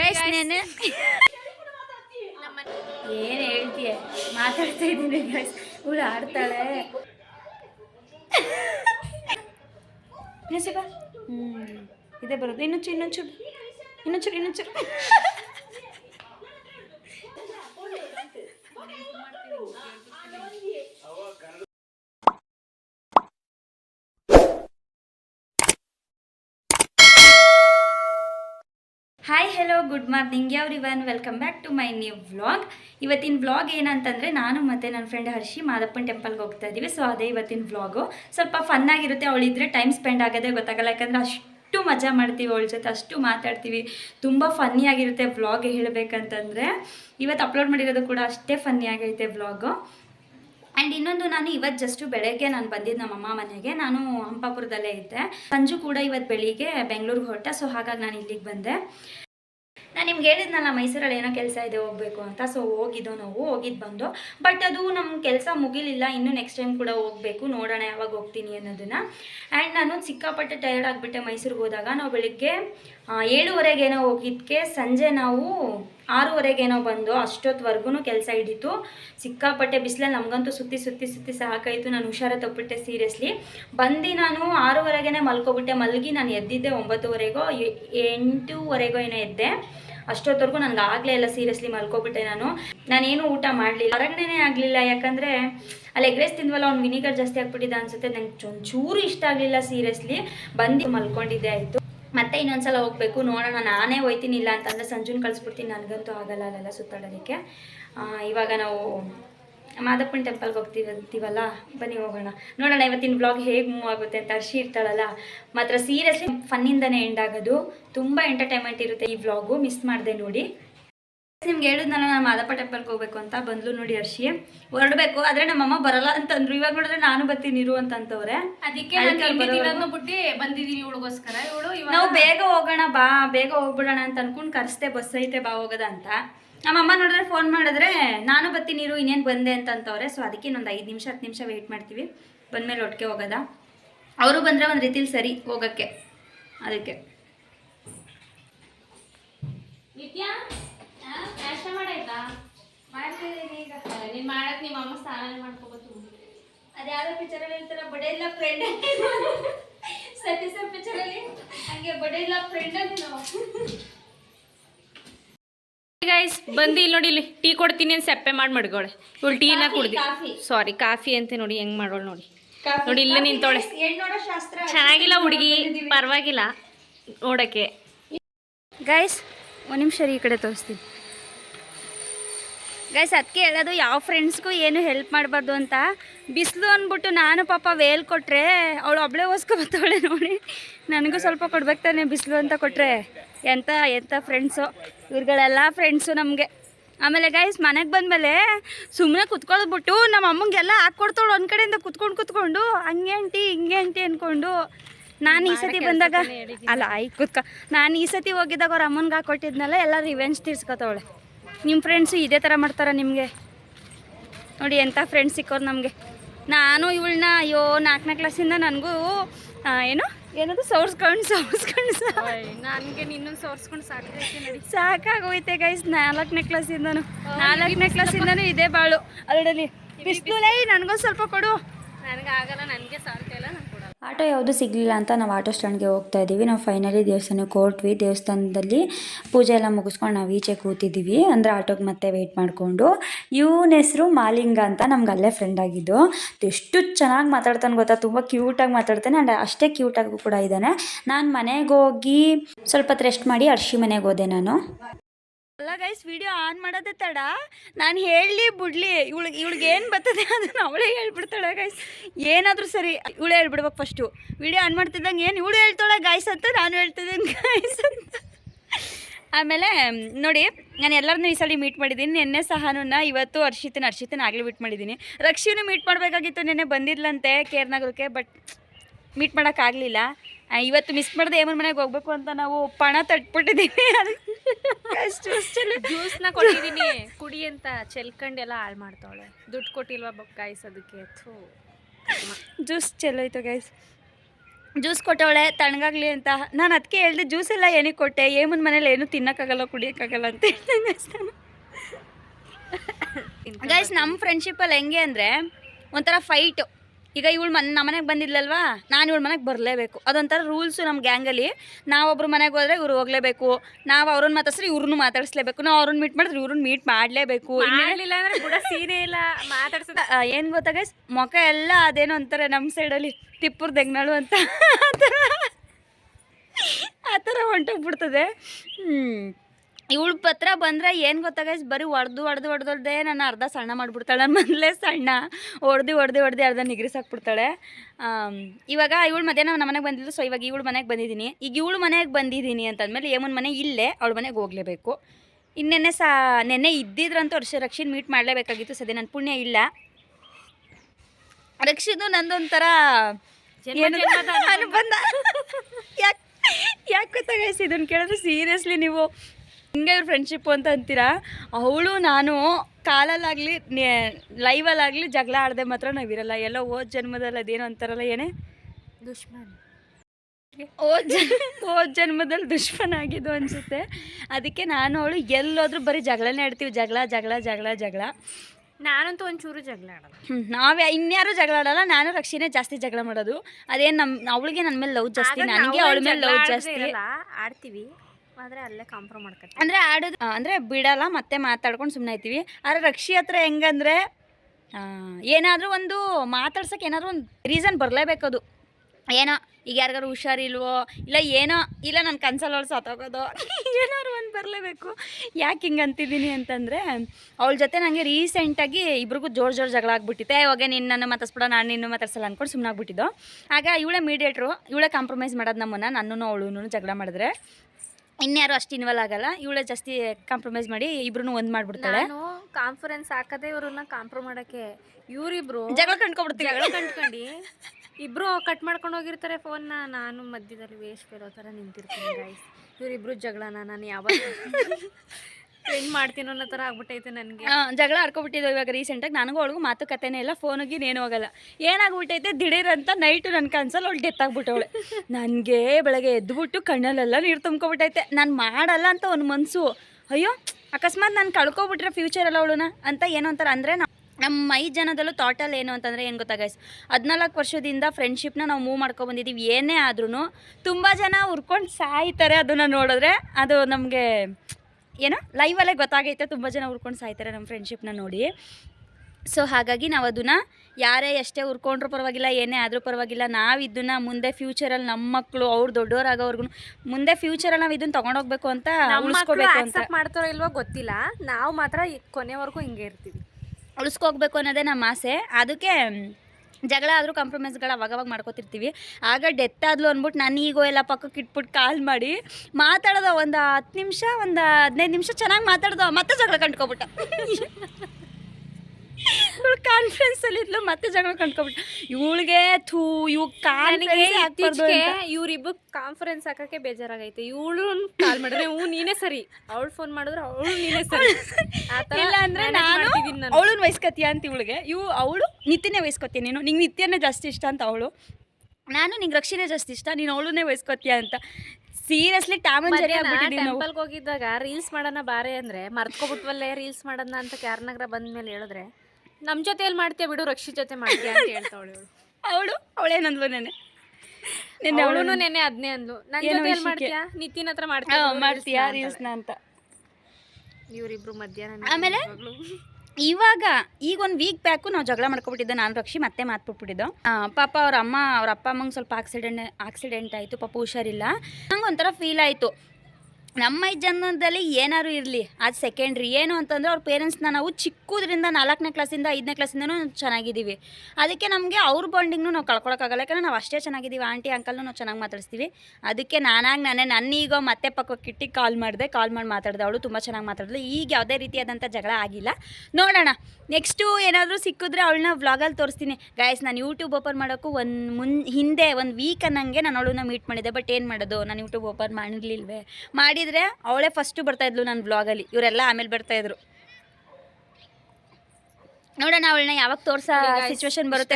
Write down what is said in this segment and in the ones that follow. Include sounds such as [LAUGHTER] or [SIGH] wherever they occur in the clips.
Guys ನೇನೆ ಏನು ಹೇಳ್ತೀಯ? ಮಾತಾಡ್ತಾ ಇದ್ದೀನಿ ಗೈಸ್ ಇವಳು ಆಡ್ತಾಳೆ. ಹ್ಞೂ ಇದೇ ಬರೋದು. ಇನ್ನೊಂಚು ಇನ್ನೊಂಚೂರು ಇನ್ನೊಂಚೂರು ಇನ್ನೊಂಚೂರು hi hello good morning every one welcome back to my new vlog ಇವತ್ತಿನ ವ್ಲಾಗ್ ಏನಂತಂದರೆ ನಾನು ಮತ್ತು ನನ್ನ ಫ್ರೆಂಡ್ ಹರ್ಷಿ ಮಾದಪ್ಪನ ಟೆಂಪಲ್ಗೆ ಹೋಗ್ತಾ ಇದ್ದೀವಿ ಸೊ ಅದೇ ಇವತ್ತಿನ ವ್ಲಾಗು ಸ್ವಲ್ಪ ಫನ್ ಆಗಿರುತ್ತೆ. ಅವಳಿದ್ರೆ ಟೈಮ್ ಸ್ಪೆಂಡ್ ಆಗೋದೇ ಗೊತ್ತಾಗಲ್ಲ. ಯಾಕಂದರೆ ಅಷ್ಟು ಮಜಾ ಮಾಡ್ತೀವಿ ಅವಳ ಜೊತೆ, ಅಷ್ಟು ಮಾತಾಡ್ತೀವಿ. ತುಂಬ ಫನ್ನಿ ಆಗಿರುತ್ತೆ ವ್ಲಾಗ್ ಹೇಳಬೇಕಂತಂದರೆ. ಇವತ್ತು ಅಪ್ಲೋಡ್ ಮಾಡಿರೋದು ಕೂಡ ಅಷ್ಟೇ ಫನ್ನಿ ಆಗೈತೆ ವ್ಲಾಗು ಆ್ಯಂಡ್ ಇನ್ನೊಂದು ನಾನು ಇವತ್ತು ಜಸ್ಟ್ ಬೆಳಗ್ಗೆ ನಾನು ಬಂದಿದ್ದು ನಮ್ಮ ಅಮ್ಮ ಮನೆಗೆ, ನಾನು ಹಂಪಾಪುರದಲ್ಲೇ ಇದ್ದೆ. ಸಂಜು ಕೂಡ ಇವತ್ತು ಬೆಳಿಗ್ಗೆ ಬೆಂಗಳೂರಿಗೆ ಹೊರಟ ಸೊ ಹಾಗಾಗಿ ನಾನು ಇಲ್ಲಿಗೆ ಬಂದೆ. ನಾನು ನಿಮ್ಗೆ ಹೇಳಿದ್ನಲ್ಲ, ಮೈಸೂರಲ್ಲಿ ಏನೋ ಕೆಲಸ ಇದೆ, ಹೋಗಬೇಕು ಅಂತ. ಸೊ ಹೋಗಿದ್ದೋ ನಾವು ಹೋಗಿದ್ದು ಬಂದು. ಬಟ್ ಅದು ನಮ್ಮ ಕೆಲಸ ಮುಗಿಲಿಲ್ಲ, ಇನ್ನೂ ನೆಕ್ಸ್ಟ್ ಟೈಮ್ ಕೂಡ ಹೋಗಬೇಕು. ನೋಡೋಣ, ಯಾವಾಗ ಹೋಗ್ತೀನಿ ಅನ್ನೋದನ್ನು. ಆ್ಯಂಡ್ ನಾನು ಸಿಕ್ಕಾಪಟ್ಟೆ ಟಯರ್ಡ್ ಆಗಿಬಿಟ್ಟೆ ಮೈಸೂರಿಗೆ ಹೋದಾಗ. ನಾವು ಬೆಳಿಗ್ಗೆ ಏಳುವರೆಗೇನೋ ಹೋಗಿದ್ದಕ್ಕೆ ಸಂಜೆ ನಾವು ಆರೂವರೆಗೇನೋ ಬಂದು ಅಷ್ಟೊತ್ತವರೆಗೂ ಕೆಲಸ ಹಿಡಿತು. ಸಿಕ್ಕಾಪಟ್ಟೆ ಬಿಸಿಲಲ್ಲಿ ನಮಗಂತೂ ಸುತ್ತಿ ಸುತ್ತಿ ಸುತ್ತಿ ಸಾಕಾಯಿತು. ನಾನು ಹುಷಾರ ತಪ್ಪಿಟ್ಟೆ ಸೀರಿಯಸ್ಲಿ. ಬಂದು ನಾನು ಆರೂವರೆಗೇ ಮಲ್ಕೊಬಿಟ್ಟೆ. ಮಲಗಿ ನಾನು ಎದ್ದಿದ್ದೆ ಒಂಬತ್ತುವರೆಗೋ ಎಂಟೂವರೆಗೋ ಏನೋ ಎದ್ದೆ. ಅಷ್ಟೊತ್ತವರೆಗೂ ನನಗೆ ಆಗಲೇ ಇಲ್ಲ ಸೀರಿಯಸ್ಲಿ ಮಲ್ಕೊಬಿಟ್ಟೆ ನಾನು. ನಾನೇನು ಊಟ ಮಾಡಲಿಲ್ಲ. ಹೊರಗಡೆನೇ ಆಗಲಿಲ್ಲ. ಯಾಕಂದರೆ ಅಲ್ಲಿ ಎಗ್ರೆಸ್ ತಿಂದ್ವಲ್ಲ, ಅವ್ನು ವಿನಿಗರ್ ಜಾಸ್ತಿ ಆಗ್ಬಿಟ್ಟಿದೆ ಅನ್ಸುತ್ತೆ. ನಂಗೆ ಒಂಚೂರು ಇಷ್ಟ ಆಗಲಿಲ್ಲ ಸೀರಿಯಸ್ಲಿ. ಬಂದು ಮಲ್ಕೊಂಡಿದ್ದೆ ಆಯಿತು. ಮತ್ತೆ ಇನ್ನೊಂದ್ಸಲ ಹೋಗ್ಬೇಕು, ನೋಡೋಣ. ನಾನೇ ಹೋಯ್ತೀನಿ, ಇಲ್ಲ ಅಂತಂದರೆ ಸಂಜುನ್ ಕಳಿಸ್ಬಿಡ್ತೀನಿ. ನನಗಂತೂ ಆಗಲ್ಲ ಅಲ್ಲೆಲ್ಲ ಸುತ್ತಾಡೋದಕ್ಕೆ. ಇವಾಗ ನಾವು ಮಾದಪ್ಪನ ಟೆಂಪಲ್ಗೆ ಹೋಗ್ತೀವಂತೀವಲ್ಲ ಬನ್ನಿ ಹೋಗೋಣ. ನೋಡೋಣ, ಇವತ್ತಿನ ಬ್ಲಾಗ್ ಹೇಗೆ ಮೂವ್ ಆಗುತ್ತೆ ಅಂತ ಹರ್ಷಿ ಇರ್ತಾಳಲ್ಲ. ಮಾತ್ರ ಸೀರಿಯಸ್ಲಿ ಫನ್ನಿಂದನೇ ಎಂಡ್ ಆಗೋದು. ತುಂಬ ಎಂಟರ್ಟೈನ್ಮೆಂಟ್ ಇರುತ್ತೆ ಈ ವ್ಲಾಗು ಮಿಸ್ ಮಾಡಿದೆ ನೋಡಿ. ನಿಮ್ಗೆ ಹೇಳಿದ್ನಲ್ಲ ನಾನು ಮಾದಪ್ಪ ಟೆಂಪಲ್ಗೆ ಹೋಗ್ಬೇಕು ಅಂತ ಬಂದ್ಲು ನೋಡಿ ಅರ್ಷಿ ಹೊರಡ್ಬೇಕು ಆದ್ರೆ ನಮ್ಮಮ್ಮ ಬರಲ್ಲ ಅಂತಂದ್ರು. ಇವಾಗ ನೋಡಿದ್ರೆ ನಾನು ಬರ್ತೀನಿ ಇರು ಅಂತ ಅಂತವ್ರೆ ಅದಕ್ಕೆ ಬಿಟ್ಟು ಬಂದಿದೀನಿ ಇವಳಿಗೋಸ್ಕರ. ಇವಳು ನಾವು ಬೇಗ ಹೋಗೋಣ ಬಾ ಬೇಗ ಹೋಗ್ಬಿಡೋಣ ಅಂತ ಅನ್ಕೊಂಡು ಕರೆಸ್ದೆ ಬಸ್ ಐತೆ ಬಾ ಹೋಗೋದ ಅಂತ. ನಮ್ಮಮ್ಮ ನೋಡಿದ್ರೆ ಫೋನ್ ಮಾಡಿದ್ರೆ ನಾನು ಬರ್ತೀನಿ ಇರು ಇನ್ನೇನು ಬಂದೆ ಅಂತ ಅಂತವ್ರೆ ಸೊ ಅದಕ್ಕೆ ಇನ್ನೊಂದು ಐದು ನಿಮಿಷ ಹತ್ತು ನಿಮಿಷ ವೆಯ್ಟ್ ಮಾಡ್ತೀವಿ. ಬಂದ್ಮೇಲೆ ಒಟ್ಟಿಗೆ ಹೋಗೋದ. ಅವರು ಬಂದರೆ ಒಂದು ರೀತಿಲಿ ಸರಿ ಹೋಗೋಕ್ಕೆ. ಅದಕ್ಕೆ. ನಾಷ್ಟ ಮಾಡಾಯ್ತಾ? ಮಾಡ್ತಿದ್ದೀನಿ ಈಗ. ನೀನ್ ಮಾಡಕ್ ನಿಮ್ಮ ಅಮ್ಮ ಸ್ನಾನ ಮಾಡ್ಕೋಬೇಕು ಅದ್ಯಾವುದೋ ಪಿಕ್ಚರಲ್ಲಿ ಹೇಳ್ತಾರೆ ಬಡೇ ಇಲ್ಲ ಫ್ರೆಂಡ್ ಸತ್ಯ ಸರ್ ಪಿಕ್ಚರಲ್ಲಿ ಹಂಗೆ ಬಡೇ ಇಲ್ಲ ಫ್ರೆಂಡ್ ಅಂತ ನಾವು. ಗೈಸ್ ಬಂದು ಇಲ್ಲಿ ನೋಡಿ ಇಲ್ಲಿ ಟೀ ಕೊಡ್ತೀನಿ ಅಂತ ಸೆಪ್ಪೆ ಮಾಡಿ ಮಡ್ಗೋಳೆ. ಇವಳು ಟೀನ ಕುಡ್ದಿ ಸಾರಿ ಕಾಫಿ ಅಂತ ನೋಡಿ ಹೆಂಗ್ ಮಾಡೋಳು ನೋಡಿ. ನೋಡಿ ಇಲ್ಲ ನಿಂತೋಳೆ ಚೆನ್ನಾಗಿಲ್ಲ ಹುಡುಗಿ ಪರವಾಗಿಲ್ಲ ನೋಡಕ್ಕೆ. ಗೈಸ್ ಒಂದು ನಿಮಿಷ ರೀ ಈ ಕಡೆ ತೋರಿಸ್ತೀನಿ. ಗೈಸ್ ಅದಕ್ಕೆ ಹೇಳೋದು ಯಾವ ಫ್ರೆಂಡ್ಸ್ಗೂ ಏನು ಹೆಲ್ಪ್ ಮಾಡಬಾರ್ದು ಅಂತ. ಬಿಸಿಲು ಅಂದ್ಬಿಟ್ಟು ನಾನು ಪಾಪ ವೇಲ್ ಕೊಟ್ಟರೆ ಅವಳು ಒಬ್ಳೆ ಓಸ್ಕೊಬತ್ತವಳೆ ನೋಡಿ. ನನಗೂ ಸ್ವಲ್ಪ ಕೊಡ್ಬೇಕು ತಾನೆ ಬಿಸಿಲು ಅಂತ ಕೊಟ್ಟರೆ ಎಂಥ ಎಂಥ ಫ್ರೆಂಡ್ಸು ಇವ್ರುಗಳೆಲ್ಲ ಫ್ರೆಂಡ್ಸು ನಮಗೆ. ಆಮೇಲೆ ಗೈಸ್ ಮನೆಗೆ ಬಂದಮೇಲೆ ಸುಮ್ಮನೆ ಕುತ್ಕೊಳ್ಬಿಟ್ಟು ನಮ್ಮ ಅಮ್ಮಂಗೆಲ್ಲ ಹಾಕ್ಕೊಡ್ತಾಳು ಒಂದು ಕಡೆಯಿಂದ ಕುತ್ಕೊಂಡು ಕುತ್ಕೊಂಡು ಹಂಗೆ ಅಂಟಿ ಹಿಂಗೆ ಅಂಟಿ ಅಂದ್ಕೊಂಡು ನಾನು ಈ ಸತಿ ಬಂದಾಗ ಅಲ್ಲ ಆಯ್ತು ಕುತ್ಕ. ನಾನು ಈ ಸತಿ ಹೋಗಿದ್ದಾಗ ಅವ್ರ ಅಮ್ಮನ್ಗೆ ಹಾಕ್ಕೊಟ್ಟಿದ್ನಲ್ಲ ಎಲ್ಲ ರಿವೆಂಜ್ ತೀರ್ಸ್ಕೊತಾವಳೆ. ನಿಮ್ಮ ಫ್ರೆಂಡ್ಸು ಇದೇ ಥರ ಮಾಡ್ತಾರ ನಿಮಗೆ? ನೋಡಿ ಎಂಥ ಫ್ರೆಂಡ್ಸ್ ಸಿಕ್ಕೋರು ನಮಗೆ. ನಾನು ಇವಳನ್ನ ಅಯ್ಯೋ ನಾಲ್ಕನೇ ಕ್ಲಾಸಿಂದ ನನಗೂ ಏನು? ಏನದು? ಸೋರ್ಸ್ಕೊಂಡು ಸೋರ್ಸ್ಕೊಂಡು ನನಗೆ ನಿನ್ನೊಂದು ಸೋರ್ಸ್ಕೊಂಡು ಸಾಕು ಸಾಕಾಗೋಯ್ತೆ ಗೈಸ್ ನಾಲ್ಕನೇ ಕ್ಲಾಸಿಂದನು ನಾಲ್ಕನೇ ಕ್ಲಾಸಿಂದನೂ ಇದೇ ಬಾಳು. ಅಲ್ಲಿ ಬಿಸಿಲೇ ನನಗೂ ಸ್ವಲ್ಪ ಕೊಡು. ನನಗೆ ಆಗಲ್ಲ ನನಗೆ ಸಾಧ್ಯ ಇಲ್ಲ ನಾನು ಕೊಡಲ್ಲ. ಆಟೋ ಯಾವುದು ಸಿಗಲಿಲ್ಲ ಅಂತ ನಾವು ಆಟೋ ಸ್ಟ್ಯಾಂಡ್ಗೆ ಹೋಗ್ತಾ ಇದ್ದೀವಿ. ನಾವು ಫೈನಲಿ ದೇವಸ್ಥಾನಕ್ಕೆ ಹೊರಟ್ವಿ. ದೇವಸ್ಥಾನದಲ್ಲಿ ಪೂಜೆ ಎಲ್ಲ ಮುಗಿಸ್ಕೊಂಡು ನಾವು ಈಚೆ ಕೂತಿದ್ದೀವಿ. ಅಂದರೆ ಆಟೋಗೆ ಮತ್ತೆ ವೆಯ್ಟ್ ಮಾಡಿಕೊಂಡು. ಇವನ ಹೆಸರು ಮಾಲಿಂಗ ಅಂತ ನಮ್ಗೆ ಅಲ್ಲೇ ಫ್ರೆಂಡ್ ಆಗಿದ್ದು. ಎಷ್ಟು ಚೆನ್ನಾಗಿ ಮಾತಾಡ್ತಾನೆ ಗೊತ್ತಾ? ತುಂಬ ಕ್ಯೂಟಾಗಿ ಮಾತಾಡ್ತಾನೆ. ಆ್ಯಂಡ್ ಅಷ್ಟೇ ಕ್ಯೂಟಾಗೂ ಕೂಡ ಇದ್ದಾನೆ. ನಾನು ಮನೆಗೆ ಹೋಗಿ ಸ್ವಲ್ಪ ರೆಸ್ಟ್ ಮಾಡಿ ಅರ್ಶಿ ಮನೆಗೆ ಹೋದೆ ನಾನು. ಅಲ್ಲ ಗೈಸ್ ವಿಡಿಯೋ ಆನ್ ಮಾಡೋದೇ ತಡ. ನಾನು ಹೇಳಲಿ ಬಿಡ್ಲಿ. ಇವಳಿಗೆ ಇವಳಿಗೆ ಏನು ಬರ್ತದೆ ಅದನ್ನು ಅವಳೇ ಹೇಳ್ಬಿಡ್ತಾಳೆ ಗೈಸ್ ಏನಾದರೂ ಸರಿ, ಇವಳೇ ಹೇಳ್ಬಿಡ್ಬೇಕು ಫಸ್ಟು ವಿಡಿಯೋ ಆನ್ ಮಾಡ್ತಿದ್ದಂಗೆ ಏನು ಇವಳು ಹೇಳ್ತಾಳೆ ಗಾಯ್ಸ್ ಅಂತ ನಾನು ಹೇಳ್ತಿದ್ದೀನಿ ಗಾಯ್ಸ್ ಅಂತ. ಆಮೇಲೆ ನೋಡಿ, ನಾನು ಎಲ್ಲರನ್ನೂ ಈ ಸಲ ಮೀಟ್ ಮಾಡಿದ್ದೀನಿ. ನಿನ್ನೆ ಸಹನನ್ನ ಇವತ್ತು ಹರ್ಷಿತನ ಹರ್ಷಿತನ ಆಗಲೇ ಮೀಟ್ ಮಾಡಿದ್ದೀನಿ. ರಕ್ಷಿನೂ ಮೀಟ್ ಮಾಡಬೇಕಾಗಿತ್ತು, ನಿನ್ನೆ ಬಂದಿದ್ಲಂತೆ ಕೇರ್ನಗರಕ್ಕೆ ಬಟ್ ಮೀಟ್ ಮಾಡೋಕ್ಕಾಗಲಿಲ್ಲ ಇವತ್ತು ಮಿಸ್ ಮಾಡಿದೆ ಏಮನ್ ಮನೆಗೆ ಹೋಗ್ಬೇಕು ಅಂತ ನಾವು ಪಣ ತಟ್ಬಿಟ್ಟಿದ್ದೀವಿ ಅದಕ್ಕೆ ಅಷ್ಟು ನ ಕೊಟ್ಟಿದೀನಿ. ಕುಡಿ ಅಂತ ಚೆಲ್ಕಂಡೆಲ್ಲ ಹಾಳು ಮಾಡ್ತಾವಳೆ. ದುಡ್ಡು ಕೊಟ್ಟಿಲ್ವಾ ಗಾಯ್ಸ್ ಅದಕ್ಕೆ? ಥೂ. ಜ್ಯೂಸ್ ಚೆಲ್ಲೋಯ್ತು ಗೈಸ್ ಜ್ಯೂಸ್ ಕೊಟ್ಟವಳೆ ತಣ್ಣಗಾಗ್ಲಿ ಅಂತ. ನಾನು ಅದಕ್ಕೆ ಹೇಳ್ದೆ ಜ್ಯೂಸ್ ಎಲ್ಲ ಏನಕ್ಕೆ ಕೊಟ್ಟೆ? ಏಮನ್ ಮನೇಲಿ ಏನು ತಿನ್ನೋಕ್ಕಾಗಲ್ಲ ಕುಡಿಯೋಕ್ಕಾಗಲ್ಲ ಅಂತ ಗೈಸ್ ನಮ್ಮ ಫ್ರೆಂಡ್ಶಿಪ್ಪಲ್ಲಿ ಹೆಂಗೆ ಅಂದರೆ ಒಂಥರ ಫೈಟು ಈಗ ಇವಳು ಮನ್ ನಮ್ಮ ಮನೆಗೆ ಬಂದಿದ್ಲಲ್ವಾ? ನಾನು ಇವಳು ಮನೆಗೆ ಬರಲೇಬೇಕು. ಅದೊಂಥರ ರೂಲ್ಸು ನಮ್ಮ ಗ್ಯಾಂಗಲ್ಲಿ. ನಾವೊಬ್ರು ಮನೆಗೆ ಹೋದ್ರೆ ಇವ್ರು ಹೋಗಲೇಬೇಕು. ನಾವು ಅವ್ರನ್ನ ಮಾತಾಡ್ಸ್ರೆ ಇವ್ರನ್ನೂ ಮಾತಾಡಿಸ್ಲೇಬೇಕು. ನಾವು ಅವ್ರನ್ನ ಮೀಟ್ ಮಾಡಿದ್ರೆ ಇವ್ರನ್ನ ಮೀಟ್ ಮಾಡಲೇಬೇಕು. ಮಾಡಲಿಲ್ಲ ಅಂದ್ರೆ ಕೂಡ ಸೀನೇ ಇಲ್ಲ. ಮಾತಾಡ್ಸೋದು ಏನು ಗೊತ್ತಾಗ ಮೊಕ ಎಲ್ಲ ಅದೇನೋ ಅಂತಾರೆ ನಮ್ಮ ಸೈಡಲ್ಲಿ ತಿಪ್ಪುರ್ ದೆಂಗ್ನಾಳು ಅಂತ. ಆ ಥರ ಆ ಥರ ಹೊಂಟೋಗ್ಬಿಡ್ತದೆ. ಹ್ಞೂ ಇವಳು ಪತ್ರ ಬಂದರೆ ಏನು ಗೊತ್ತಾ ಗೈಸ್ ಬರೀ ಹೊಡೆದು ಹೊಡೆದು ಹೊಡೆದೊಡ್ದೆ ನಾನು ಅರ್ಧ ಸಣ್ಣ ಮಾಡಿಬಿಡ್ತಾಳೆ. ನನ್ನ ಮೊದಲೇ ಸಣ್ಣ. ಹೊಡೆದು ಹೊಡೆದು ಹೊಡೆದು ಅರ್ಧ ನಿಗ್ರಿಸಾಕ್ಬಿಡ್ತಾಳೆ. ಇವಾಗ ಇವಳು ಮಧ್ಯಾಹ್ನ ನಮ್ಮ ಮನೆಗೆ ಬಂದಿದ್ದು ಸೊ ಇವಾಗ ಇವಳು ಮನೆಗೆ ಬಂದಿದ್ದೀನಿ. ಈಗ ಇವಳು ಮನೆಗೆ ಬಂದಿದ್ದೀನಿ ಅಂತಂದಮೇಲೆ ಏಮನ್ ಮನೆ ಇಲ್ಲೇ ಅವಳ ಮನೆಗೆ ಹೋಗಲೇಬೇಕು. ಇನ್ನೆನ್ನೆ ಸಾ ನೆನ್ನೆ ಇದ್ದಿದ್ರಂತೂ ವರ್ಷ ರಕ್ಷಿನ್ ಮೀಟ್ ಮಾಡಲೇಬೇಕಾಗಿತ್ತು ಸದ್ಯ ನನ್ನ ಪುಣ್ಯ ಇಲ್ಲ. ರಕ್ಷಿದು ನಂದೊಂಥರ ಅನುಬಂಧ. ಯಾಕೆ ಯಾಕೆ ಗೊತ್ತಾ ಗೈಸ್ ಇದನ್ನು ಕೇಳಿದ್ರೆ ಸೀರಿಯಸ್ಲಿ ನೀವು ಹಿಂಗೆ ಫ್ರೆಂಡ್ಶಿಪ್ ಫ್ರೆಂಡ್ಶಿಪ್ಪು ಅಂತ ಅಂತೀರಾ? ಅವಳು ನಾನು ಕಾಲಲ್ಲಾಗಲಿ ಲೈವಲ್ಲಾಗಲಿ ಜಗಳ ಆಡದೆ ಮಾತ್ರ ನಾವಿರಲ್ಲ. ಎಲ್ಲೋ ಓದ್ ಜನ್ಮದಲ್ಲಿ ಅದೇನೋ ಅಂತಾರಲ್ಲ ಏನೇ? ದುಶ್ಮನ್. ಓದ್ ಜನ್ ಓದ್ ಜನ್ಮದಲ್ಲಿ ದುಶ್ಮನ್ ಆಗಿದ್ದು ಅನ್ಸುತ್ತೆ. ಅದಕ್ಕೆ ನಾನು ಅವಳು ಎಲ್ಲೋದ್ರೂ ಬರೀ ಜಗಳನೇ ಆಡ್ತೀವಿ. ಜಗಳ ಜಗಳ ಜಗಳ ಜಗಳ. ನಾನಂತೂ ಒಂಚೂರು ಜಗಳ ಆಡಲ್ಲ. ನಾವೇ ಇನ್ಯಾರು ಜಗಳ ಆಡಲ್ಲ ನಾನು ರಕ್ಷಿನೇ ಜಾಸ್ತಿ ಜಗಳ ಮಾಡೋದು. ಅದೇನು ನಮ್ಮ ಅವಳಿಗೆ ನನ್ನ ಮೇಲೆ ಲವ್ ಜಾಸ್ತಿ ನನಗೆ ಅವಳ ಮೇಲೆ ಲವ್ ಜಾಸ್ತಿ. ಆಡ್ತೀವಿ. ಆದ್ರೆ ಅಲ್ಲೇ ಕಾಂಪ್ರಮ್ ಮಾಡ್ಕೊತೀವಿ ಅಂದರೆ ಆಡೋದು ಅಂದ್ರೆ ಬಿಡಲ್ಲ, ಮತ್ತೆ ಮಾತಾಡ್ಕೊಂಡು ಸುಮ್ಮನೆ ಆಯ್ತೀವಿ ಆದರೆ ರಕ್ಷಿ ಹತ್ರ ಹೆಂಗಂದ್ರೆ ಏನಾದರೂ ಒಂದು ಮಾತಾಡ್ಸೋಕೆ ಏನಾದರೂ ಒಂದು ರೀಸನ್ ಬರಲೇಬೇಕದು ಏನೋ, ಈಗ ಯಾರಿಗಾರು ಹುಷಾರಿಲ್ವೋ, ಇಲ್ಲ ಏನೋ, ಇಲ್ಲ ನನ್ನ ಕನ್ಸಲ್ಲಿ ಸತ್ತೋಗೋದು, [LAUGHS] ಏನಾದ್ರು ಒಂದು ಬರಲೇಬೇಕು. ಯಾಕೆ ಹಿಂಗೆ ಅಂತಿದ್ದೀನಿ ಅಂತಂದರೆ, ಅವಳ ಜೊತೆ ನನಗೆ ರೀಸೆಂಟಾಗಿ ಇಬ್ರಿಗೂ ಜೋರು ಜೋರು ಜಗಳ ಆಗಿಬಿಟ್ಟಿತ್ತೆ. ಇವಾಗ ನಿನ್ನನ್ನು ಮಾತಾಡ್ಸ್ಬಿಡ, ನಾನು ನಿನ್ನ ಮಾತಾಡ್ಸಲ್ಲ ಅಂದ್ಕೊಂಡು ಸುಮ್ಮನೆ ಆಗಿಬಿಟ್ಟಿದ್ದು. ಆಗ ಇವಳೇ ಮೀಡಿಯೇಟ್ರು ಇವಳೇ ಕಾಂಪ್ರಮೈಸ್ ಮಾಡೋದು ನಮ್ಮನ್ನು ನನ್ನೂ ಅವಳು ಜಗಳ ಮಾಡಿದ್ರೆ. ಇನ್ಯಾರು ಅಷ್ಟು ಇನ್ವಾಲ್ವ್ ಆಗಲ್ಲ ಇವಳೇ ಜಾಸ್ತಿ ಕಾಂಪ್ರಮೈಸ್ ಮಾಡಿ ಇಬ್ರು ಒಂದ್ ಮಾಡ್ಬಿಡ್ತಾರೆ ನಾನು ಕಾನ್ಫರೆನ್ಸ್ ಹಾಕದೆ ಇವ್ರನ್ನ ಕಾಂಪ್ರೋ ಮಾಡಕ್ಕೆ ಇವ್ರಿಬ್ರು ಜಗಳ ಕಂಡ್ಕೊಂಡ್ಬಿಡ್ತೀವಿ. ಜಗಳ ಕಂಡ್ಕೊಂಡು ಇಬ್ರು ಕಟ್ ಮಾಡ್ಕೊಂಡು ಹೋಗಿರ್ತಾರೆ ಫೋನ್ನ ನಾನು ಮಧ್ಯದಲ್ಲಿ ವೇಸ್ಟ್ ಬೇರೋ ತರ ನಿಂತಿರ್ತೀನಿ ಗೈಸ್ ಇವ್ರಿಬ್ರು ಜಗಳನ ನಾನು ಯಾವಾಗ ಹೆಂಗ್ ಮಾಡ್ತೀನೋ ಅನ್ನೋ ತರ ಆಗ್ಬಿಟ್ಟೈತೆ ನನಗೆ. ಜಗಳ ಆಡ್ಕೊಬಿಟ್ಟಿದ್ದು ಇವಾಗ ರೀಸೆಂಟಾಗಿ ನನಗೂ ಅವಳಿಗೂ ಮಾತುಕತೆನೇ ಇಲ್ಲ ಫೋನಿಗೆ ಏನು ಹೋಗಲ್ಲ. ಏನಾಗ್ಬಿಟ್ಟೈತೆ, ದಿಢೀರಂತ ಅಂತ ನೈಟು ನನ್ನ ಕನ್ಸಲ್ಲಿ ಅವಳು ಡೆತ್ ಆಗ್ಬಿಟ್ಟವಳೆ ನನಗೆ ಬೆಳಗ್ಗೆ ಎದ್ದುಬಿಟ್ಟು ಕಣ್ಣಲ್ಲೆಲ್ಲ ನೀರು ತುಂಬ್ಕೊಬಿಟ್ಟೈತೆ. ನಾನು ಮಾಡಲ್ಲ ಅಂತ ಒಂದು ಮನಸ್ಸು ಅಯ್ಯೋ, ಅಕಸ್ಮಾತ್ ನಾನು ಕಳ್ಕೊಬಿಟ್ರೆ ಫ್ಯೂಚರ್ ಅಲ್ಲ ಅವಳನ್ನ ಅಂತ ಏನೋ ಅಂತಾರೆ ಅಂದರೆ ನಮ್ಮ ಐದು ಜನದಲ್ಲೂ ಥಾಟಲ್ಲಿ ಏನು ಅಂತಂದರೆ ಏನು ಗೊತ್ತಾ ಗೈಸ್ ಹದಿನಾಲ್ಕು ವರ್ಷದಿಂದ ಫ್ರೆಂಡ್ಶಿಪ್ನ ನಾವು ಮೂವ್ ಮಾಡ್ಕೊಬಂದಿದ್ದೀವಿ ಏನೇ ಆದ್ರೂ ತುಂಬ ಜನ ಹುರ್ಕೊಂಡು ಸಾಯ್ತಾರೆ ಅದನ್ನು ನೋಡಿದ್ರೆ. ಅದು ನಮಗೆ ಏನೋ ಲೈವಲ್ಲೇ ಗೊತ್ತಾಗೈತೆ ತುಂಬ ಜನ ಉರ್ಕೊಂಡು ಸಾಯ್ತಾರೆ ನಮ್ಮ ಫ್ರೆಂಡ್ಶಿಪ್ನ ನೋಡಿ. ಸೊ ಹಾಗಾಗಿ ನಾವು ಅದನ್ನು ಯಾರೇ ಎಷ್ಟೇ ಉರ್ಕೊಂಡ್ರೂ ಪರವಾಗಿಲ್ಲ ಏನೇ ಆದರೂ ಪರವಾಗಿಲ್ಲ ನಾವು ಇದನ್ನ ಮುಂದೆ ಫ್ಯೂಚರಲ್ಲಿ ನಮ್ಮ ಮಕ್ಕಳು ಅವ್ರು ದೊಡ್ಡವರಾಗೋವರೆಗೂ ಮುಂದೆ ಫ್ಯೂಚರಲ್ಲಿ ನಾವು ಇದನ್ನು ತೊಗೊಂಡೋಗ್ಬೇಕು ಅಂತ ಉಳಿಸ್ಕೋಬೇಕು ಅಂತ. ಮಾಡ್ತಾರೋ ಇಲ್ವೋ ಗೊತ್ತಿಲ್ಲ. ನಾವು ಮಾತ್ರ ಕೊನೆವರೆಗೂ ಹಿಂಗೆ ಇರ್ತೀವಿ. ಉಳಿಸ್ಕೋಗ್ಬೇಕು ಅನ್ನೋದೇ ನಮ್ಮ ಆಸೆ. ಅದಕ್ಕೆ ಜಗಳ ಆದರೂ ಕಾಂಪ್ರಮೈಸ್ಗಳು ಅವಾಗವಾಗ ಮಾಡ್ಕೋತಿರ್ತೀವಿ. ಆಗ ಡೆತ್ ಆದ್ಲು ಅಂದ್ಬಿಟ್ಟು ನಾನು ಈಗೋ ಎಲ್ಲ ಪಕ್ಕಕ್ಕೆ ಇಟ್ಬಿಟ್ಟು ಕಾಲ್ ಮಾಡಿ ಮಾತಾಡೋದು ಒಂದು ಹತ್ತು ನಿಮಿಷ, ಒಂದು ಹದಿನೈದು ನಿಮಿಷ ಚೆನ್ನಾಗಿ ಮಾತಾಡ್ದೋ, ಮತ್ತೆ ಜಗಳ ಕಂಡ್ಕೊಬಿಟ್ಟ. ಇವಳು ಕಾನ್ಫಿಡೆನ್ಸಲ್ಲಿ ಇದ್ಲು ಮತ್ತೆ ಜಗಳ ಕಂಡ್ಕೊಬಿಟ್ಟು ಇವಳಿಗೆ ಥೂ ಇವ್ ಇತ್ತೀಚೆಗೆ ಕಾನ್ಫಿಡೆನ್ಸ್ ಕಾನ್ಫರೆನ್ಸ್ ಹಾಕಕ್ಕೆ ಬೇಜಾರಾಗೈತೆ. ಇವಳು ಕಾಲ್ ಮಾಡಿದ್ರೆ ಹ್ಞೂ ನೀನೇ ಸರಿ. ಅವಳು ಫೋನ್ ಮಾಡಿದ್ರೆ ಅವಳು ನೀನೇ ಸರಿ. ಇಲ್ಲ ಅಂದ್ರೆ ನಾನು. ಅವಳನ್ನ ವಯಸ್ಕತ್ತೀಯ ಅಂತ ಇವಳಿಗೆ. ಇವು ಅವಳು ನಿತ್ಯನೇ ವಯಸ್ಕೊತೀಯ ನೀನು. ನಿಂಗೆ ನಿತ್ಯನೇ ಜಾಸ್ತಿ ಇಷ್ಟ ಅಂತ ಅವಳು. ನಾನು ನಿಂಗೆ ರಕ್ಷಣೆ ಜಾಸ್ತಿ ಇಷ್ಟ ನೀನು ಅವಳನ್ನೇ ವಯಸ್ಕೊತೀಯ ಅಂತ. ಸೀರಿಯಸ್ಲಿ ಟೈಮ್ ಅಂಡ್ ಜೆರಿ ಆಗ್ಬಿಟ್ಟಿದ್ದೀವಿ ಟೆಂಪಲ್ಗೆ ಹೋಗಿದ್ದಾಗ ರೀಲ್ಸ್ ಮಾಡೋಣ ಬಾರೆ ಅಂದ್ರೆ ಮರ್ತ್ಕೊಬಿಟ್ವಲ್ಲೇ ರೀಲ್ಸ್ ಮಾಡೋಣ ಅಂತ ಕ್ಯಾರ್ನಗರ ಬಂದ್ಮೇಲೆ ಹೇಳಿದ್ರೆ ನಮ್ಮ ಜೊತೆಯಲ್ಲಿ ಮಾಡ್ತೀಯ ಬಿಡು ರಕ್ಷಿ ಜೊತೆ ಮಾಡ್ತೀಯ ಅಂತ ಹೇಳ್ತಾವಳು ಇವಳು ಅವಳು ಅವಳೇನಂದ್ಲು ನೆನೆ. ನಿನ್ನೆ ಅವಳು ಅವಳು ನೆನೆ ಅದನ್ನೇ ಅಂದ್ಲು. ನನ್ನ ಜೊತೆ ಜೊತೆಯಲ್ಲಿ ವಿಷಯಕ್ಕೆ. ಮಾಡ್ತೀಯಾ? ನಿತಿನ್ ಹತ್ರ ಮಾಡ್ತೀಯ? ಮಾಡ್ತೀಯಾ? ರೀಲ್ಸ್ನ ಅಂತ. ಇವರಿಬ್ರು ಮಧ್ಯಾಹ್ನ ಆಮೇಲೆ ಇವಾಗ ಈಗ ಒಂದು ವೀಕ್ ಬ್ಯಾಕು ನಾವು ಜಗಳ ಮಾಡ್ಕೊಬಿಟ್ಟಿದ್ದೆ ನಾನು ರಕ್ಷಿ ಮತ್ತೆ ಮಾತ್ಬಿಟ್ಬಿಟ್ಟಿದ್ದು ಆ, ಪಾಪ ಅವ್ರ ಅಮ್ಮ ಅವ್ರ ಅಪ್ಪ ಅಮ್ಮಂಗೆ ಸ್ವಲ್ಪ ಆಕ್ಸಿಡೆಂಟ್ ಆಕ್ಸಿಡೆಂಟ್ ಆಯಿತು. ಪಾಪ ಹುಷಾರಿಲ್ಲ. ನಂಗೆ ಒಂಥರ ಫೀಲ್ ಆಯಿತು. ನಮ್ಮ ಜನ್ಮದಲ್ಲಿ ಏನಾದ್ರು ಇರಲಿ ಅದು ಸೆಕೆಂಡ್ರಿ ಏನು ಅಂತಂದರೆ ಅವ್ರ ಪೇರೆಂಟ್ಸ್ನ ನಾವು ಚಿಕ್ಕದ್ರಿಂದ ನಾಲ್ಕನೇ ಕ್ಲಾಸಿಂದ ಐದನೇ ಕ್ಲಾಸಿಂದನೂ ಚೆನ್ನಾಗಿದ್ದೀವಿ. ಅದಕ್ಕೆ ನಮಗೆ ಅವ್ರ ಬಾಂಡಿಂಗ್ನು ನಾವು ಕಳ್ಕೊಳಕ್ಕಾಗಲ್ಲ ಯಾಕಂದರೆ ನಾವು ಅಷ್ಟೇ ಚೆನ್ನಾಗಿದ್ದೀವಿ. ಆಂಟಿ ಅಂಕಲ್ನು ನಾವು ಚೆನ್ನಾಗಿ ಮಾತಾಡಿಸ್ತೀವಿ. ಅದಕ್ಕೆ ನಾನಾಗಿ ನಾನೇ ನನ್ನ ಈಗ ಮತ್ತೆ ಪಕ್ಕಕ್ಕೆ ಇಟ್ಟು ಕಾಲ್ ಮಾಡಿದೆ ಕಾಲ್ ಮಾಡಿ ಮಾತಾಡಿದೆ. ಅವಳು ತುಂಬ ಚೆನ್ನಾಗಿ ಮಾತಾಡಿದ್ಲು. ಈಗ ಯಾವುದೇ ರೀತಿಯಾದಂಥ ಜಗಳ ಆಗಿಲ್ಲ. ನೋಡೋಣ. ನೆಕ್ಸ್ಟು ಏನಾದರೂ ಸಿಕ್ಕಿದ್ರೆ ಅವಳನ್ನ ವ್ಲಾಗಲ್ಲಿ ತೋರಿಸ್ತೀನಿ. ಗಾಯಸ್ ನಾನು ಯೂಟ್ಯೂಬ್ ಓಪನ್ ಮಾಡೋಕ್ಕೂ ಒಂದು ಮುನ್ ಹಿಂದೆ, ಒಂದು ವೀಕ್ ಅನ್ನಂಗೆ ನಾನು ಅವಳನ್ನ ಮೀಟ್ ಮಾಡಿದೆ ಬಟ್ ಏನು ಮಾಡೋದು? ನಾನು ಯೂಟ್ಯೂಬ್ ಓಪನ್ ಮಾಡಿರ್ಲಿಲ್ವೇ ಮಾಡಿದರೆ ಅವಳೇ ಫಸ್ಟು ಬರ್ತಾಯಿದ್ಲು ನನ್ನ ಬ್ಲಾಗಲ್ಲಿ ಇವರೆಲ್ಲ ಆಮೇಲೆ ಬರ್ತಾಯಿದ್ರು ನೋಡೋಣ ಅವಳನ್ನ ಯಾವಾಗ ತೋರ್ಸೋ ಸಿಚುವೇಶನ್ ಬರುತ್ತೆ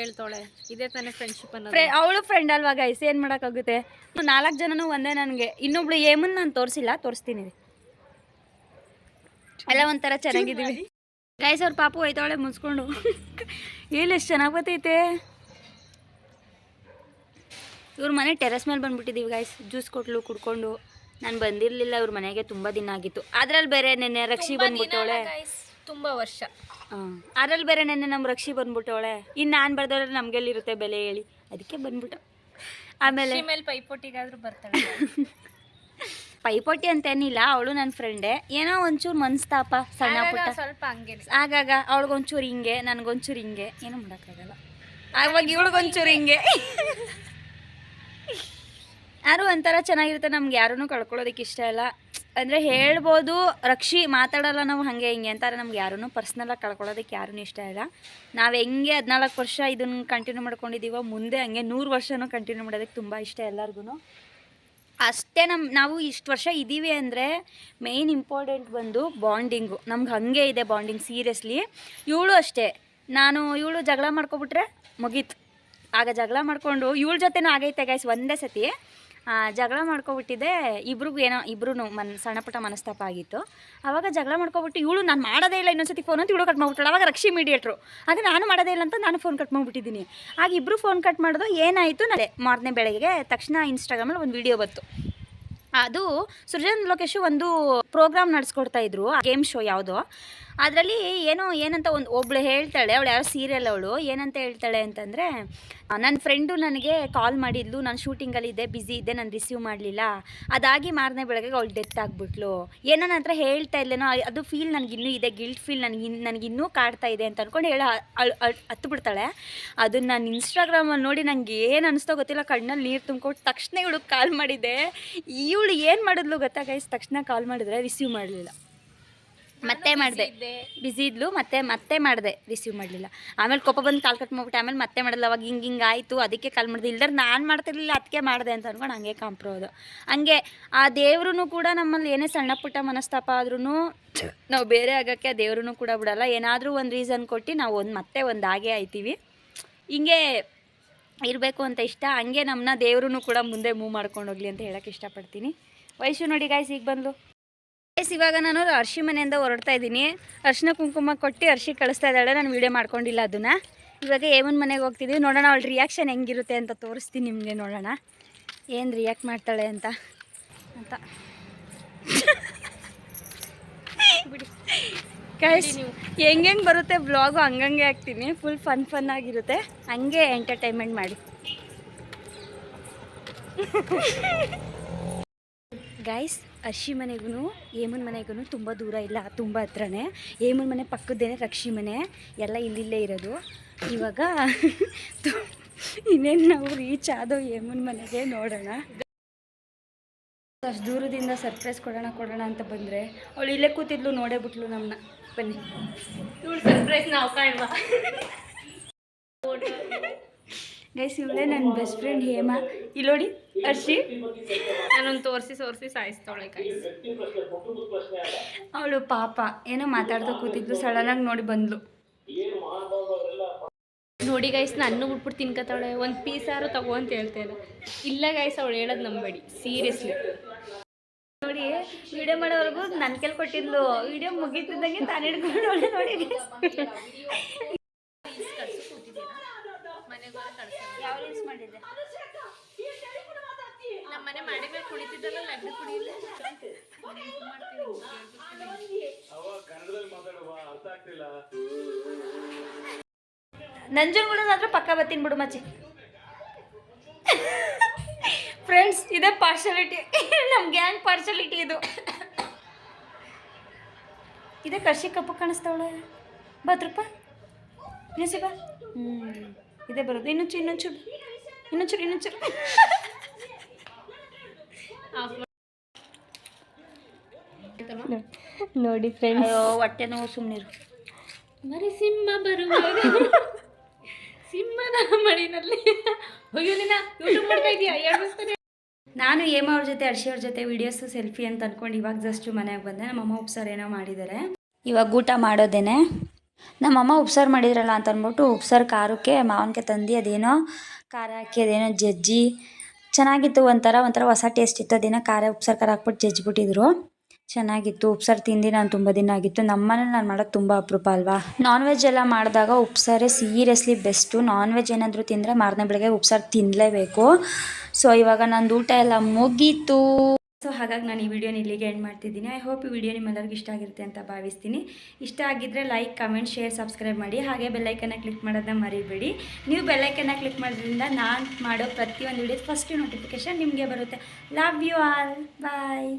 ಹೇಳ್ತಾಳೆ. ಇದೇ ತಾನೇ ಫ್ರೆಂಡ್ಶಿಪ್ ಅನ್ನೋದು. ಫ್ರೆ ಅವಳು ಫ್ರೆಂಡ್ ಅಲ್ವಾ ಗೈಸ್ ಏನು ಮಾಡೋಕ್ಕಾಗುತ್ತೆ? ನಾಲ್ಕು ಜನನು ಒಂದೇ ನನಗೆ. ಇನ್ನೊಬ್ಳು ಏಮನ್ ನಾನು ತೋರಿಸಿಲ್ಲ ತೋರಿಸ್ತೀನಿ. ಎಲ್ಲ ಒಂಥರ ಚೆನ್ನಾಗಿದ್ದೀವಿ. ಗೈಸ್ ಅವ್ರ ಪಾಪು ಹೋಯ್ತಾವಳೆ ಮುನ್ಸ್ಕೊಂಡು ಇಲ್ಲಿ [LAUGHS] ಎಷ್ಟು ಚೆನ್ನಾಗಿ ಬರ್ತೈತೆ? ಇವ್ರ ಮನೆ ಟೆರೆಸ್ ಮೇಲೆ ಬಂದ್ಬಿಟ್ಟಿದ್ದೀವಿ ಗಾಯ್ಸ್ ಜ್ಯೂಸ್ ಕೊಟ್ಲು ಕುಡ್ಕೊಂಡು. ನಾನು ಬಂದಿರಲಿಲ್ಲ ಇವ್ರ ಮನೆಗೆ ತುಂಬ ದಿನ ಆಗಿತ್ತು. ಅದ್ರಲ್ಲಿ ಬೇರೆ ನೆನ್ನೆ ರಕ್ಷಿ ಬಂದ್ಬಿಟ್ಟವಳೆ. ತುಂಬ ವರ್ಷ. ಹಾಂ. ಅದ್ರಲ್ಲಿ ಬೇರೆ ನೆನ್ನೆ ನಮ್ಮ ರಕ್ಷಿ ಬಂದ್ಬಿಟ್ಟವಳೆ. ಇನ್ನು ನಾನು ಬರ್ದವ್ರೆ ನಮಗೆಲ್ಲಿರುತ್ತೆ ಬೆಲೆ ಹೇಳಿ. ಅದಕ್ಕೆ ಬಂದ್ಬಿಟ್ಟು. ಆಮೇಲೆ ಮೇಲೆ ಪೈಪೋಟಿಗಾದರೂ ಬರ್ತಾಳೆ. [LAUGHS] ಪೈಪೋಟಿ ಅಂತೇನಿಲ್ಲ ಅವಳು ನನ್ನ ಫ್ರೆಂಡೇ ಏನೋ ಒಂಚೂರು ಮನಸ್ತಾಪ ಸಣ್ಣ ಪುಟ್ಟ. ಸ್ವಲ್ಪ ಹಂಗೆ ಆಗಾಗ ಅವಳಿಗೊಂಚೂರು ಹಿಂಗೆ ನನಗೊಂಚೂರು ಹಿಂಗೆ. ಏನೂ ಮಾಡೋಕ್ಕಾಗಲ್ಲ. ಆವಾಗ ಇವಳಿಗೊಂಚೂರು ಹಿಂಗೆ. [LAUGHS] ಯಾರು ಒಂಥರ ಚೆನ್ನಾಗಿರುತ್ತೆ ನಮ್ಗೆ ಯಾರೂ ಕಳ್ಕೊಳ್ಳೋದಕ್ಕೆ ಇಷ್ಟ ಇಲ್ಲ. ಅಂದರೆ ಹೇಳ್ಬೋದು, ರಕ್ಷಿ ಮಾತಾಡಲ್ಲ ನಾವು ಹಾಗೆ ಹಿಂಗೆ ಅಂತಾರೆ, ನಮ್ಗೆ ಯಾರೂ ಪರ್ಸ್ನಲಾಗಿ ಕಳ್ಕೊಳ್ಳೋದಕ್ಕೆ ಯಾರೂ ಇಷ್ಟ ಇಲ್ಲ. ನಾವು ಹೆಂಗೆ ಹದಿನಾಲ್ಕು ವರ್ಷ ಇದನ್ನು ಕಂಟಿನ್ಯೂ ಮಾಡ್ಕೊಂಡಿದ್ದೀವೋ ಮುಂದೆ ಹಂಗೆ ನೂರು ವರ್ಷನೂ ಕಂಟಿನ್ಯೂ ಮಾಡೋದಕ್ಕೆ ತುಂಬ ಇಷ್ಟ ಎಲ್ಲರಿಗೂ ಅಷ್ಟೇ ನಮ್ಮ ನಾವು ಇಷ್ಟು ವರ್ಷ ಇದ್ದೀವಿ ಅಂದರೆ ಮೇಯ್ನ್ ಇಂಪಾರ್ಟೆಂಟ್ ಬಂದು ಬಾಂಡಿಂಗು ನಮ್ಗೆ ಹಾಗೆ ಇದೆ ಬಾಂಡಿಂಗ್ ಸೀರಿಯಸ್ಲಿ ಇವಳು ಅಷ್ಟೇ. ನಾನು, ಇವಳು ಜಗಳ ಮಾಡ್ಕೊಬಿಟ್ರೆ ಮುಗೀತು. ಆಗ ಜಗಳ ಮಾಡಿಕೊಂಡು, ಇವಳ ಜೊತೆನೂ ಆಗೈತೆ ಗೈಸ್ ಒಂದೇ ಸತಿ. ಜಗಳ ಮಾಡ್ಕೊಬಿಟ್ಟಿದ್ದೆ ಇಬ್ರಿಗೂ ಏನೋ ಇಬ್ರು ಮನ್, ಸಣ್ಣ ಪುಟ್ಟ ಮನಸ್ತಾಪ ಆಗಿತ್ತು. ಅವಾಗ ಜಗಳ ಮಾಡ್ಕೊಬಿಟ್ಟು, ಇವಳು ನಾನು ಮಾಡೋದೇ ಇಲ್ಲ ಇನ್ನೊಂದ್ಸತಿ ಫೋನ್ ಅಂತ ಇವಳು ಕಟ್ ಮಾಡ್ಬಿಟ್ಟಾಳೆ. ಅವಾಗ ರಕ್ಷಿ ಮೀಡಿಯೇಟ್ರು ಆಗ ನಾನು ಮಾಡೋದೇ ಇಲ್ಲ ಅಂತ ನಾನು ಫೋನ್ ಕಟ್ ಮಾಡ್ಬಿಟ್ಟಿದ್ದೀನಿ. ಆಗ ಇಬ್ಬರು ಫೋನ್ ಕಟ್ ಮಾಡೋದು ಏನಾಯಿತು ನಾಳೆ ಮಾರನೇ ಬೆಳಗ್ಗೆ ತಕ್ಷಣ ಇನ್ಸ್ಟಾಗ್ರಾಮಲ್ಲಿ ಒಂದು ವಿಡಿಯೋ ಬಂತು. ಅದು ಸೃಜನ್ ಲೋಕೇಶು ಒಂದು ಪ್ರೋಗ್ರಾಮ್ ನಡೆಸ್ಕೊಡ್ತಾ ಇದ್ರು ಗೇಮ್ ಶೋ ಯಾವುದೋ. ಅದರಲ್ಲಿ ಏನೋ ಏನಂತ ಒಂದು ಒಬ್ಳು ಹೇಳ್ತಾಳೆ, ಅವಳು ಯಾವ ಸೀರಿಯಲ್ ಅವಳು, ಏನಂತ ಹೇಳ್ತಾಳೆ ಅಂತಂದರೆ ನನ್ನ ಫ್ರೆಂಡು ನನಗೆ ಕಾಲ್ ಮಾಡಿದ್ಲು, ನಾನು ಶೂಟಿಂಗಲ್ಲಿ ಇದ್ದೆ ಬ್ಯುಸಿ ಇದ್ದೆ, ನಾನು ರಿಸೀವ್ ಮಾಡಲಿಲ್ಲ. ಅದಾಗಿ ಮಾರನೇ ಬೆಳಗ್ಗೆ ಅವಳು ಡೆತ್ ಆಗಿಬಿಟ್ಲು. ಏನೋ ನನ್ನ ಹತ್ರ ಹೇಳ್ತಾ ಇಲ್ಲೇನೋ ಅದು ಫೀಲ್ ನನಗಿನ್ನೂ ಇದೆ ಗಿಲ್ಟ್ ಫೀಲ್ ನನಗೆ ನನಗಿನ್ನೂ ಕಾಡ್ತಾ ಇದೆ ಅಂತ ಅಂದ್ಕೊಂಡು ಹೇಳ ಹತ್ತು ಬಿಡ್ತಾಳೆ. ಅದನ್ನು ನಾನು ಇನ್ಸ್ಟಾಗ್ರಾಮಲ್ಲಿ ನೋಡಿ ನನಗೆ ಏನು ಅನಿಸ್ತೋ ಗೊತ್ತಿಲ್ಲ, ಕಣ್ಣಲ್ಲಿ ನೀರು ತುಂಬಿಕೊಟ್ಟು ತಕ್ಷಣ ಇವಳು ಕಾಲ್ ಮಾಡಿದ್ದೆ. ಇವಳು ಏನು ಮಾಡಿದ್ಲು ಗೊತ್ತಾ ಗೈಸ್ ತಕ್ಷಣ ಕಾಲ್ ಮಾಡಿದ್ರೆ ರಿಸೀವ್ ಮಾಡಲಿಲ್ಲ. ಮತ್ತೆ ಮಾಡಿದೆ. ಬಿಸಿ ಇದ್ಲು ಮತ್ತೆ ಮತ್ತೆ ಮಾಡಿದೆ. ರಿಸೀವ್ ಮಾಡಲಿಲ್ಲ. ಆಮೇಲೆ ಕೋಪ ಬಂದು ಕಾಲ್ ಕಟ್ ಮಾಡ್ಬಿಟ್ಟು ಆಮೇಲೆ ಮತ್ತೆ ಮಾಡಿದ್ಲು ಅವಾಗ ಹಿಂಗೆ ಹಿಂಗೆ ಆಯಿತು ಅದಕ್ಕೆ ಕಾಲ್ ಮಾಡಿದೆ. ಇಲ್ಲದ್ರೆ ನಾನು ಮಾಡ್ತಿರ್ಲಿಲ್ಲ ಅದಕ್ಕೆ ಮಾಡಿದೆ ಅಂತ ಅಂದ್ಕೊಂಡು ಹಂಗೆ ಕಾಂಪ್ರೋದು ಹಂಗೆ ಆ ದೇವ್ರೂ ಕೂಡ ನಮ್ಮಲ್ಲಿ ಏನೇ ಸಣ್ಣ ಪುಟ್ಟ ಮನಸ್ತಾಪ ಆದ್ರೂ ನಾವು ಬೇರೆ ಆಗೋಕ್ಕೆ ಆ ದೇವ್ರೂ ಕೂಡ ಬಿಡಲ್ಲ. ಏನಾದರೂ ಒಂದು ರೀಸನ್ ಕೊಟ್ಟು ನಾವು ಒಂದು ಮತ್ತೆ ಒಂದು ಹಾಗೆ ಆಯ್ತೀವಿ. ಹಿಂಗೆ ಇರಬೇಕು ಅಂತ ಇಷ್ಟ. ಹಂಗೆ ನಮ್ಮನ್ನ ದೇವ್ರೂ ಕೂಡ ಮುಂದೆ ಮೂವ್ ಮಾಡ್ಕೊಂಡು ಹೋಗ್ಲಿ ಅಂತ ಹೇಳೋಕ್ಕೆ ಇಷ್ಟಪಡ್ತೀನಿ. ವಯಸ್ಸು ನೋಡಿ ಗಾಯ್ಸ್ ಈಗ ಬಂದು ಗೈಸ್ ಇವಾಗ ನಾನು ಅರ್ಶಿ ಮನೆಯಿಂದ ಹೊರಡ್ತಾ ಇದ್ದೀನಿ. ಅರ್ಶಿನ ಕುಂಕುಮ ಕೊಟ್ಟು ಅರ್ಶಿ ಕಳಿಸ್ತಾ ಇದ್ದಾಳೆ. ನಾನು ವೀಡಿಯೋ ಮಾಡ್ಕೊಂಡಿಲ್ಲ ಅದನ್ನು. ಇವಾಗ ಏಮನ್ ಮನೆಗೆ ಹೋಗ್ತಿದ್ದೀವಿ ನೋಡೋಣ ಅವಳ ರಿಯಾಕ್ಷನ್ ಹೆಂಗಿರುತ್ತೆ ಅಂತ ತೋರಿಸ್ತೀನಿ ನಿಮಗೆ ನೋಡೋಣ. ಏನು ರಿಯಾಕ್ಟ್ ಮಾಡ್ತಾಳೆ ಅಂತ. ಅಂತ. ಗೈಸ್ ಹೆಂಗೆ ಬರುತ್ತೆ ಬ್ಲಾಗು ಹಂಗಂಗೆ ಹಾಕ್ತೀನಿ. ಫುಲ್ ಫನ್ ಫನ್ ಆಗಿರುತ್ತೆ. ಹಂಗೆ ಎಂಟರ್ಟೈನ್ಮೆಂಟ್ ಮಾಡಿ. ಗೈಸ್ ಅರ್ಶಿ ಮನೆಗೂ ಏಮನ್ ಮನೆಗೂ ತುಂಬ ದೂರ ಇಲ್ಲ ತುಂಬ ಹತ್ರನೇ. ಏಮನ್ ಮನೆ ಪಕ್ಕದ್ದೇನೆ ರಕ್ಷಿ ಮನೆ ಎಲ್ಲ ಇಲ್ಲಿಲ್ಲೇ ಇರೋದು. ಇವಾಗ [LAUGHS] ಇನ್ನೇನು ನಾವು ರೀಚ್ ಆದೋ ಏಮನ್ ಮನೆಗೆ ನೋಡೋಣ. ಅಷ್ಟು ದೂರದಿಂದ ಸರ್ಪ್ರೈಸ್ ಕೊಡೋಣ ಕೊಡೋಣ ಅಂತ ಬಂದರೆ ಅವಳು ಇಲ್ಲೇ ಕೂತಿದ್ಲು ನೋಡೇ ಬಿಟ್ಲು ನಮ್ಮನ್ನ ಬನ್ನಿ. ಸರ್ಪ್ರೈಸ್ ನಾವು ಕಾಣ್ವಾ ಗೈಸ್ ಇವಳೆ ನನ್ನ ಬೆಸ್ಟ್ ಫ್ರೆಂಡ್ ಹೇಮಾ. ಇಲ್ಲೋಡಿ ನೋಡಿ ಅರ್ಶಿ ನಾನೊಂದು ತೋರಿಸಿ ತೋರಿಸಿ ಸಾಯಿಸ್ತಾಳೆ ಗೈಸ್ ಅವಳು ಪಾಪ ಏನೋ ಮಾತಾಡ್ತಾ ಕೂತಿದ್ಲು ಸಡನ್ನಾಗಿ ನೋಡಿ ಬಂದ್ಲು. ನೋಡಿ ಗೈಸ್ ನಾನು ಬಿಟ್ಬಿಟ್ಟು ತಿನ್ಕತಾಳೆ ಒಂದು ಪೀಸಾರು ತಗೋ ಅಂತ ಹೇಳ್ತೇನೆ ಇಲ್ಲ ಗೈಸ್ ಅವಳು ಹೇಳೋದು ನಂಬೇಡಿ. ಸೀರಿಯಸ್ಲಿ ನೋಡಿ ವಿಡಿಯೋ ಮಾಡೋವರೆಗೂ ನನ್ನ ಕೆಲ್ ಕೊಟ್ಟಿದ್ಲು. ವಿಡಿಯೋ ಮುಗೀತಿದ್ದಂಗೆ ತಾನು ಹಿಡ್ಕೊಂಡು ನೋಡಿ ನೋಡಿ ಯಾವ ರೀಲ್ಸ್ ಮಾಡಿದ್ದೆ? ನಮ್ಮ ಮನೆ ಮಾಡಿ ಮೇಲೆ ಕುಳಿತಿದ್ದಲ್ಲ ಲಡ್ಡು ಕುಡಿಯಿಲ್ಲ ನಂಜನಗೂಡದಾದ್ರೆ ಪಕ್ಕ ಬತ್ತೀನಿ ಬಿಡು ಮಚ್ಚಿ ಫ್ರೆಂಡ್ಸ್ ಇದೇ ಪಾರ್ಶಾಲಿಟಿ ನಮ್ಮ ಗ್ಯಾಂಗ್ ಪಾರ್ಶಾಲಿಟಿ ಇದು. ಇದೇ ಕರ್ಷಿ ಕಪ್ಪು ಕಾಣಿಸ್ತಾವಳ ಬತ್ರಪ್ಪ ನಿಸಿ ಬಾ. ಹ್ಞೂ ಇದೇ ಬರೋದು. ಇನ್ನೊಂಚು ಇನ್ನೊಂಚೂರು ಇನ್ನೊಂಚೂರು ಇನ್ನೊಂಚೂರು ನೋಡಿ ಫ್ರೆಂಡ್ಸ್ ಹೊಟ್ಟೆ ನೋವು ಸುಮ್ಮನಿರು ಮರಿ ಸಿಂಹ ಬರುವ ಸಿಂಹನ ಮಡಿನಲ್ಲಿ. ಅಯ್ಯೋ ನಿನ್ನ ಯೂಟ್ಯೂಬ್ ಮಾಡ್ತಾ ಇದೀಯಾ? ಹೇಳ್ಬಿಡ್ತಾನೆ ನಾನು ಏಮ ಅವ್ರ ಜೊತೆ ಅರ್ಷಿ ಅವ್ರ ಜೊತೆ ವಿಡಿಯೋಸ್ ಸೆಲ್ಫಿ ಅಂತ ಅನ್ಕೊಂಡು ಇವಾಗ ಜಸ್ಟ್ ಮನೆಗೆ ಬಂದೆ. ನಮ್ಮ ಅಮ್ಮ ಉಪ್ಸಾರು ಏನೋ ಮಾಡಿದ್ದಾರೆ. ಇವಾಗ ಊಟ ಮಾಡೋದೇನೆ. ನಮ್ಮಮ್ಮ ಉಪ್ಸಾರು ಮಾಡಿದ್ರಲ್ಲ ಅಂತ ಅಂದ್ಬಿಟ್ಟು ಉಪ್ಸಾರು ಖಾರಕ್ಕೆ, ಮಾವಿನಕಾಯಿ ತಂದು ಅದೇನೋ ಖಾರ ಹಾಕಿ ಅದೇನೋ ಜಜ್ಜಿ ಚೆನ್ನಾಗಿತ್ತು ಒಂಥರ ಒಂಥರ ಹೊಸ ಟೇಸ್ಟ್ ಇತ್ತು. ಅದೇನೋ ಖಾರ, ಉಪ್ಸಾರು ಖಾರ ಹಾಕ್ಬಿಟ್ಟು ಜಜ್ಜಿಬಿಟ್ಟಿದ್ರು. ಚೆನ್ನಾಗಿತ್ತು ಉಪ್ಸಾರು ತಿಂದು ನಾನು ತುಂಬ ದಿನ ಆಗಿತ್ತು. ನಮ್ಮನೇಲಿ ನಾನು ಮಾಡೋದು ತುಂಬ ಅಪರೂಪ ಅಲ್ವಾ? ನಾನ್ ವೆಜ್ ಎಲ್ಲ ಮಾಡಿದಾಗ ಉಪ್ಸಾರೇ ಸೀರಿಯಸ್ಲಿ ಬೆಸ್ಟು ನಾನ್ ವೆಜ್ ಏನಾದರೂ ತಿಂದರೆ ಮಾರನೇ ಬೆಳಗ್ಗೆ ಉಪ್ಸಾರು ತಿನ್ನಲೇಬೇಕು ಸೊ ಇವಾಗ ನಂದು ಊಟ ಎಲ್ಲ ಮುಗೀತು. ಸೊ ಹಾಗಾಗಿ ನಾನು ಈ ವಿಡಿಯೋನ ಇಲ್ಲಿಗೆ ಎಂಡ್ ಮಾಡ್ತಿದ್ದೀನಿ. ಐ ಹೋಪ್ ಈ ವಿಡಿಯೋ ನಿಮ್ಮೆಲ್ಲರಿಗೂ ಇಷ್ಟ ಆಗಿರುತ್ತೆ ಅಂತ ಭಾವಿಸ್ತೀನಿ. ಇಷ್ಟ ಆಗಿದ್ದರೆ ಲೈಕ್ ಕಮೆಂಟ್ ಶೇರ್ ಸಬ್ಸ್ಕ್ರೈಬ್ ಮಾಡಿ. ಹಾಗೆ ಬೆಲ್ಲೈಕನ್ನ ಕ್ಲಿಕ್ ಮಾಡೋದನ್ನ ಮರಿಬೇಡಿ. ನೀವು ಬೆಲ್ಲೈಕನ್ನ ಕ್ಲಿಕ್ ಮಾಡೋದ್ರಿಂದ ನಾನು ಮಾಡೋ ಪ್ರತಿಯೊಂದು ವಿಡಿಯೋ ಫಸ್ಟ್ ನೋಟಿಫಿಕೇಶನ್ ನಿಮಗೆ ಬರುತ್ತೆ. Love you all bye